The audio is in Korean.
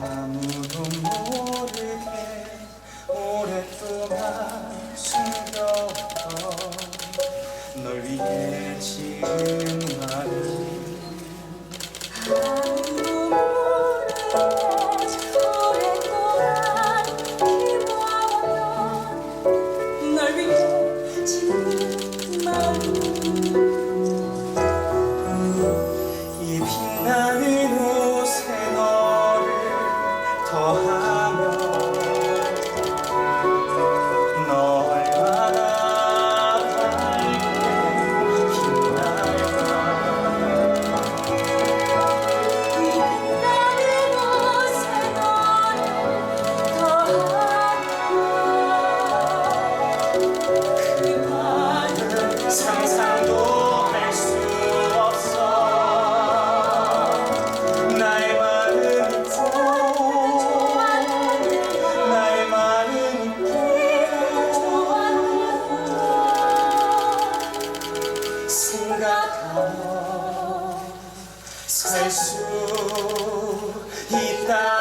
아무도 모르게 오랫동안 숨겨왔던 널 위해 지은 말을 살 수 있다.